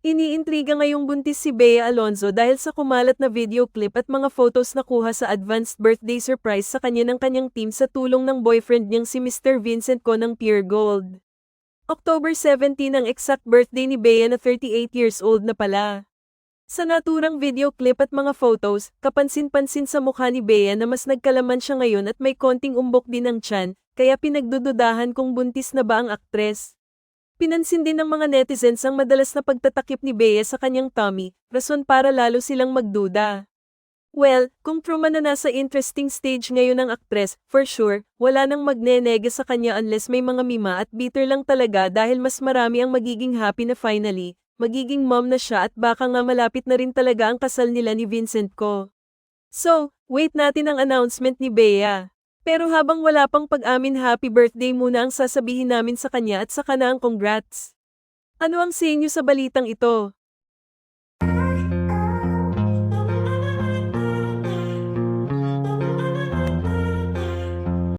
Iniintriga ngayong buntis si Bea Alonzo dahil sa kumalat na video clip at mga photos na kuha sa advanced birthday surprise sa kanya ng kanyang team sa tulong ng boyfriend niyang si Mr. Vincent Ko ng Pure Gold. October 17 ang exact birthday ni Bea na 38 years old na pala. Sa naturang video clip at mga photos, kapansin-pansin sa mukha ni Bea na mas nagkalaman siya ngayon at may konting umbok din ang tiyan, kaya pinagdududahan kung buntis na ba ang aktres. Pinansin din ng mga netizens ang madalas na pagtatakip ni Bea sa kanyang tummy, rason para lalo silang magduda. Well, kung true man na nasa interesting stage ngayon ang aktres, for sure, wala nang magnenege sa kanya unless may mga mima at bitter lang talaga dahil mas marami ang magiging happy na finally, magiging mom na siya at baka nga malapit na rin talaga ang kasal nila ni Vincent ko. So, wait natin ang announcement ni Bea. Pero habang wala pang pag-amin happy birthday muna ang sasabihin namin sa kanya at saka na ang congrats. Ano ang sa inyo sa balitang ito?